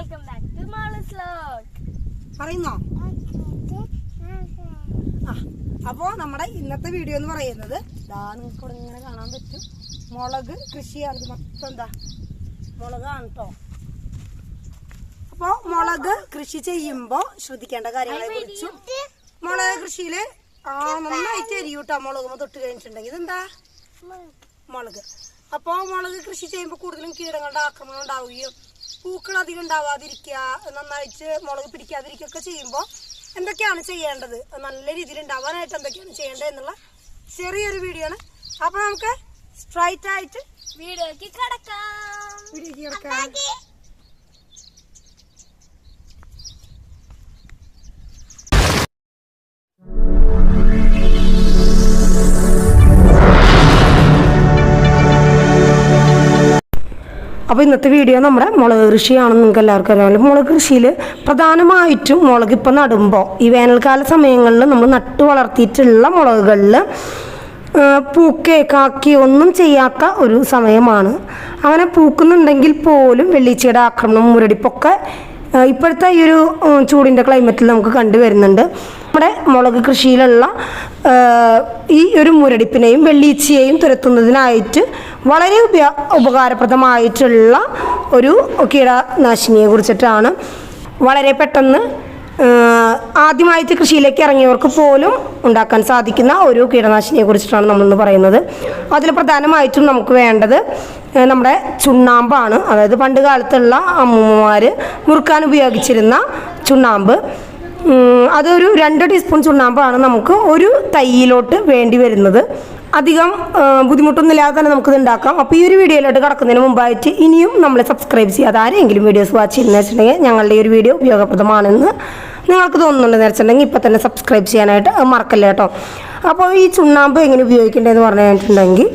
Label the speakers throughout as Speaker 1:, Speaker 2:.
Speaker 1: Welcome back to മാളസ് ലോക്ക്
Speaker 2: പറയുന്നോ? ആ അപ്പോൾ നമ്മുടെ ഇന്നത്തെ വീഡിയോ എന്ന് പറയുന്നത് ദാ നിങ്ങൾക്ക് ഇവിടെ ഇങ്ങനെ കാണാൻ പറ്റും. മുളക് കൃഷിയാണ്. ഇത് മൊത്തം എന്താ? മുളകാണ് കേട്ടോ അപ്പോൾ മുളക് കൃഷി ചെയ്യുമ്പോൾ ശ്രദ്ധിക്കേണ്ട കാര്യങ്ങളെ കുറിച്ചും മുളക് കൃഷിയിൽ ആ നന്നായിട്ട് എരിയൂട്ടോ മുളക് തൊട്ട് കഴിഞ്ഞിട്ടുണ്ടെങ്കിൽ. ഇതെന്താ? മുളക്. അപ്പോൾ മുളക് കൃഷി ചെയ്യുമ്പോൾ കൂടുതലും കീടങ്ങളുടെ ആക്രമണം ഉണ്ടാവുകയും പൂക്കൾ അധികം ഉണ്ടാവാതിരിക്കുക നന്നായിട്ട് മുളക് പിടിക്കാതിരിക്കുകയൊക്കെ ചെയ്യുമ്പോൾ എന്തൊക്കെയാണ് ചെയ്യേണ്ടത്? നല്ല രീതിയിൽ ഉണ്ടാവാനായിട്ട് എന്തൊക്കെയാണ് ചെയ്യേണ്ടത് എന്നുള്ള ചെറിയൊരു വീഡിയോ ആണ്. അപ്പോൾ നമുക്ക് സ്ട്രൈറ്റ് ആയിട്ട്
Speaker 1: വീഡിയോക്ക് കടക്കാം.
Speaker 2: വീഡിയോ ചേർക്കാം അപ്പോൾ ഇന്നത്തെ വീഡിയോ നമ്മുടെ മുളക് കൃഷിയാണെന്ന് നിങ്ങൾക്ക് എല്ലാവർക്കും അറിയാമല്ലോ. മുളക് കൃഷിയിൽ പ്രധാനമായിട്ടും മുളക് ഇപ്പം നടുമ്പോൾ ഈ വേനൽക്കാല സമയങ്ങളിൽ നമ്മൾ നട്ടു വളർത്തിയിട്ടുള്ള മുളകുകളിൽ പൂക്കേ കാക്കി ഒന്നും ചെയ്യാത്ത ഒരു സമയമാണ്. അങ്ങനെ പൂക്കുന്നുണ്ടെങ്കിൽ പോലും വെള്ളീച്ചയുടെ ആക്രമണം മുരടിപ്പൊക്കെ ഇപ്പോഴത്തെ ഈ ഒരു ചൂടിന്റെ ക്ലൈമറ്റിൽ നമുക്ക് കണ്ടുവരുന്നുണ്ട്. നമ്മുടെ മുളക് കൃഷിയിലുള്ള ഈ ഒരു മുരടിപ്പിനെയും വെള്ളീച്ചയെയും തുരത്തുന്നതിനായിട്ട് വളരെ ഉപ ഉപകാരപ്രദമായിട്ടുള്ള ഒരു കീടനാശിനിയെ കുറിച്ചിട്ടാണ് വളരെ പെട്ടെന്ന് ആദ്യമായിട്ട് കൃഷിയിലേക്ക് ഇറങ്ങിയവർക്ക് പോലും ഉണ്ടാക്കാൻ സാധിക്കുന്ന ഒരു കീടനാശിനിയെ കുറിച്ചിട്ടാണ് നമ്മളിന്ന് പറയുന്നത്. അതിൽ പ്രധാനമായിട്ടും നമുക്ക് വേണ്ടത് നമ്മുടെ ചുണ്ണാമ്പാണ്. അതായത് പണ്ട് കാലത്തുള്ള അമ്മൂമ്മമാർ മുറുക്കാൻ ഉപയോഗിച്ചിരുന്ന ചുണ്ണാമ്പ്. അതൊരു രണ്ട് ടീസ്പൂൺ ചുണ്ണാമ്പാണ് നമുക്ക് ഒരു തൈയിലോട്ട് വേണ്ടി വരുന്നത്. അധികം ബുദ്ധിമുട്ടൊന്നുമില്ലാതെ തന്നെ നമുക്കിത് ഉണ്ടാക്കാം. അപ്പോൾ ഈ ഒരു വീഡിയോയിലോട്ട് കടക്കുന്നതിന് മുമ്പായിട്ട് ഇനിയും നമ്മൾ സബ്സ്ക്രൈബ് ചെയ്യാതെ ആരെങ്കിലും വീഡിയോസ് വാച്ച് ചെയ്യുന്ന വെച്ചിട്ടുണ്ടെങ്കിൽ ഞങ്ങളുടെ ഈ ഒരു വീഡിയോ ഉപയോഗപ്രദമാണെന്ന് നിങ്ങൾക്ക് തോന്നുന്നുണ്ടെന്ന് വെച്ചിട്ടുണ്ടെങ്കിൽ ഇപ്പം തന്നെ സബ്സ്ക്രൈബ് ചെയ്യാനായിട്ട് മറക്കല്ല കേട്ടോ. അപ്പോൾ ഈ ചുണ്ണാമ്പ് എങ്ങനെ ഉപയോഗിക്കേണ്ടതെന്ന് പറഞ്ഞു കഴിഞ്ഞിട്ടുണ്ടെങ്കിൽ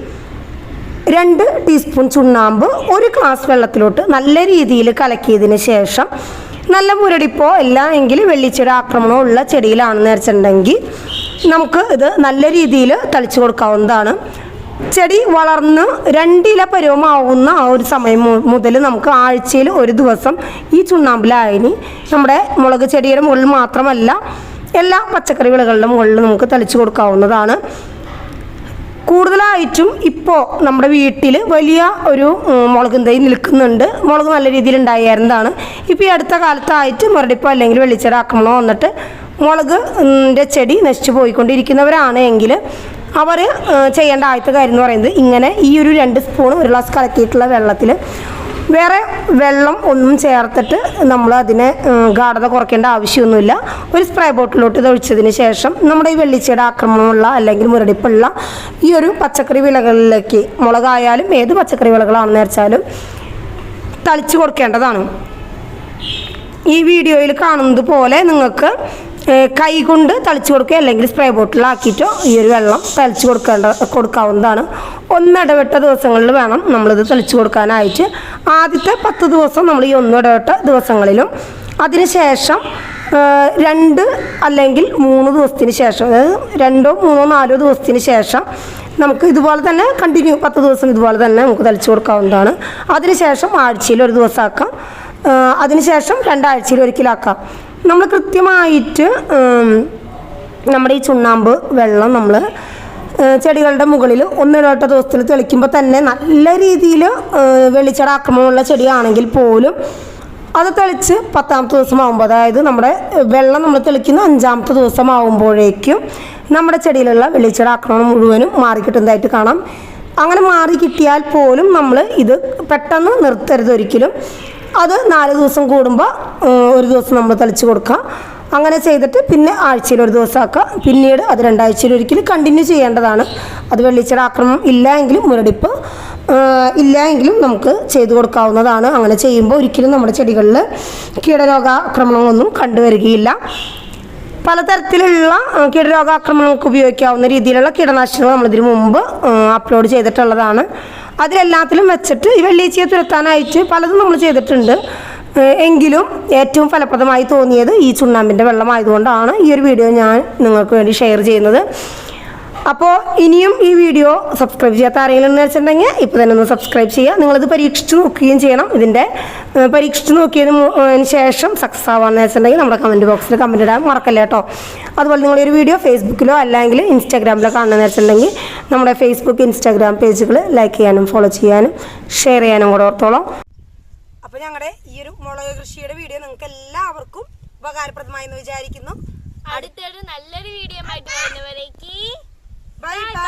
Speaker 2: രണ്ട് ടീസ്പൂൺ ചുണ്ണാമ്പ് ഒരു ഗ്ലാസ് വെള്ളത്തിലോട്ട് നല്ല രീതിയിൽ കലക്കിയതിന് ശേഷം നല്ല മുരടിപ്പോ അല്ല എങ്കിൽ വെള്ളിച്ചെടി ആക്രമണമോ ഉള്ള ചെടിയിലാണെന്ന് വെച്ചിട്ടുണ്ടെങ്കിൽ നമുക്ക് ഇത് നല്ല രീതിയിൽ തളിച്ചു കൊടുക്കാവുന്നതാണ്. ചെടി വളർന്ന് രണ്ടില പരുവമാവുന്ന ആ ഒരു സമയം മുതൽ നമുക്ക് ആഴ്ചയിൽ ഒരു ദിവസം ഈ ചുണ്ണാമ്പിലായനി നമ്മുടെ മുളക് ചെടിയുടെ മുകളിൽ മാത്രമല്ല എല്ലാ പച്ചക്കറി വിളകളുടെ മുകളിൽ നമുക്ക് തളിച്ചു കൊടുക്കാവുന്നതാണ്. കൂടുതലായിട്ടും ഇപ്പോൾ നമ്മുടെ വീട്ടിൽ വലിയ ഒരു മുളകും തൈ നിൽക്കുന്നുണ്ട്. മുളക് നല്ല രീതിയിൽ ഉണ്ടായിരുന്നതാണ്. ഇപ്പോൾ ഈ അടുത്ത കാലത്തായിട്ട് മുരടിപ്പോ അല്ലെങ്കിൽ വെള്ളിച്ചെടി ആക്രമണം വന്നിട്ട് മുളക് ന്റെ ചെടി നശിച്ചു പോയിക്കൊണ്ടിരിക്കുന്നവരാണ് എങ്കിൽ അവർ ചെയ്യേണ്ട ആദ്യത്തെ കാര്യം എന്ന് പറയുന്നത് ഇങ്ങനെ ഈ ഒരു രണ്ട് സ്പൂൺ ഒരു ഗ്ലാസ് കലക്കിയിട്ടുള്ള വെള്ളത്തിൽ വേറെ വെള്ളം ഒന്നും ചേർത്തിട്ട് നമ്മൾ അതിനെ ഗാഠത കുറയ്ക്കേണ്ട ആവശ്യമൊന്നുമില്ല. ഒരു സ്പ്രേ ബോട്ടിലോട്ട് ഇത് ഒഴിച്ചതിന് ശേഷം നമ്മുടെ ഈ വെള്ളിച്ചയുടെ ആക്രമണമുള്ള അല്ലെങ്കിൽ മുരടിപ്പുള്ള ഈ ഒരു പച്ചക്കറി വിളകളിലേക്ക് മുളകായാലും ഏത് പച്ചക്കറി വിളകളാണെന്ന് വെച്ചാലും തളിച്ചു കൊടുക്കേണ്ടതാണ്. ഈ വീഡിയോയിൽ കാണുന്നത് പോലെ നിങ്ങൾക്ക് കൈ കൊണ്ട് തളിച്ചു കൊടുക്കുക അല്ലെങ്കിൽ സ്പ്രേ ബോട്ടിലാക്കിയിട്ടോ ഈ ഒരു വെള്ളം തളിച്ചു കൊടുക്കേണ്ട കൊടുക്കാവുന്നതാണ്. ഒന്നിടവിട്ട ദിവസങ്ങളിൽ വേണം നമ്മളിത് തളിച്ചു കൊടുക്കാനായിട്ട്. ആദ്യത്തെ പത്ത് ദിവസം നമ്മൾ ഈ ഒന്നിടവിട്ട ദിവസങ്ങളിലും. അതിനുശേഷം രണ്ട് അല്ലെങ്കിൽ മൂന്ന് ദിവസത്തിന് ശേഷം അതായത് രണ്ടോ മൂന്നോ നാലോ ദിവസത്തിന് ശേഷം നമുക്ക് ഇതുപോലെ തന്നെ കണ്ടിന്യൂ പത്ത് ദിവസം ഇതുപോലെ തന്നെ നമുക്ക് തളിച്ചു കൊടുക്കാവുന്നതാണ്. അതിനുശേഷം ആഴ്ചയിൽ ഒരു ദിവസമാക്കാം അതിനുശേഷം രണ്ടാഴ്ചയിൽ ഒരിക്കലാക്കാം. നമ്മൾ കൃത്യമായിട്ട് നമ്മുടെ ഈ ചുണ്ണാമ്പ് വെള്ളം നമ്മൾ ചെടികളുടെ മുകളിൽ ഒന്നിടവട്ട ദിവസത്തിൽ തെളിക്കുമ്പോൾ തന്നെ നല്ല രീതിയിൽ വെളിച്ചട ആക്രമണമുള്ള ചെടിയാണെങ്കിൽ പോലും അത് തെളിച്ച് പത്താമത്തെ ദിവസമാകുമ്പോൾ അതായത് നമ്മുടെ വെള്ളം നമ്മൾ തെളിക്കുന്ന അഞ്ചാമത്തെ ദിവസമാകുമ്പോഴേക്കും നമ്മുടെ ചെടിയിലുള്ള വെളിച്ചട ആക്രമണം മുഴുവനും മാറിക്കിട്ടുന്നതായിട്ട് കാണാം. അങ്ങനെ മാറി കിട്ടിയാൽ പോലും നമ്മൾ ഇത് പെട്ടെന്ന് നിർത്തരുത് ഒരിക്കലും. അത് നാല് ദിവസം കൂടുമ്പോൾ ഒരു ദിവസം നമ്മൾ തളിച്ച് കൊടുക്കുക അങ്ങനെ ചെയ്തിട്ട് പിന്നെ ആഴ്ചയിൽ ഒരു ദിവസം ആക്കുക പിന്നീട് അത് രണ്ടാഴ്ചയിൽ ഒരിക്കലും കണ്ടിന്യൂ ചെയ്യേണ്ടതാണ്. അത് വെള്ളിച്ചട ആക്രമണം ഇല്ല എങ്കിലും മുരടിപ്പ് ഇല്ല എങ്കിലും നമുക്ക് ചെയ്തു കൊടുക്കാവുന്നതാണ്. അങ്ങനെ ചെയ്യുമ്പോൾ ഒരിക്കലും നമ്മുടെ ചെടികളിൽ കീടരോഗാക്രമണങ്ങളൊന്നും കണ്ടുവരികയില്ല. പലതരത്തിലുള്ള കീടരോഗാക്രമണങ്ങൾക്ക് ഉപയോഗിക്കാവുന്ന രീതിയിലുള്ള കീടനാശിനികൾ നമ്മളിതിനു മുമ്പ് അപ്ലോഡ് ചെയ്തിട്ടുള്ളതാണ്. അതിലെല്ലാത്തിലും വെച്ചിട്ട് ഈ വെള്ളീച്ചയെ തുരത്താനായിട്ട് പലതും നമ്മൾ ചെയ്തിട്ടുണ്ട്. എങ്കിലും ഏറ്റവും ഫലപ്രദമായി തോന്നിയത് ഈ ചുണ്ണാമ്പിന്റെ വെള്ളമായതുകൊണ്ടാണ് ഈ ഒരു വീഡിയോ ഞാൻ നിങ്ങൾക്ക് വേണ്ടി ഷെയർ ചെയ്യുന്നത്. അപ്പോൾ ഇനിയും ഈ വീഡിയോ സബ്സ്ക്രൈബ് ചെയ്യാത്ത ആരെങ്കിലും എന്ന് വെച്ചിട്ടുണ്ടെങ്കിൽ ഇപ്പോൾ തന്നെ ഒന്ന് സബ്സ്ക്രൈബ് ചെയ്യുക. നിങ്ങളത് പരീക്ഷിച്ച് നോക്കുകയും ചെയ്യണം. ഇതിന്റെ പരീക്ഷിച്ച് നോക്കിയതിന് ശേഷം സക്സസ് ആവാന്ന് വെച്ചിട്ടുണ്ടെങ്കിൽ നമ്മുടെ കമന്റ് ബോക്സിൽ കമന്റ് ഇടാൻ മറക്കല്ല കേട്ടോ. അതുപോലെ നിങ്ങളൊരു വീഡിയോ ഫേസ്ബുക്കിലോ അല്ലെങ്കിൽ ഇൻസ്റ്റാഗ്രാമിലോ കാണുന്നതെന്ന് വെച്ചിട്ടുണ്ടെങ്കിൽ നമ്മുടെ ഫേസ്ബുക്ക് ഇൻസ്റ്റാഗ്രാം പേജുകൾ ലൈക്ക് ചെയ്യാനും ഫോളോ ചെയ്യാനും ഷെയർ ചെയ്യാനും കൂടെ ഓർത്തോളാം. അപ്പോൾ ഞങ്ങളുടെ ഈ ഒരു മുളക് കൃഷിയുടെ വീഡിയോ നിങ്ങൾക്ക് എല്ലാവർക്കും ഉപകാരപ്രദമായി എന്ന് വിചാരിക്കുന്നു.
Speaker 1: അടുത്തൊരു നല്ലൊരു വീഡിയോ ആയിട്ട് വരുന്നവരേക്ക്
Speaker 2: bye bye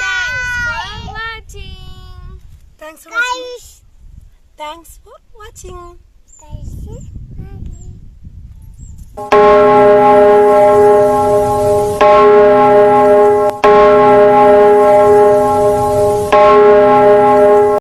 Speaker 1: thanks for watching
Speaker 2: thanks for watching thanks for watching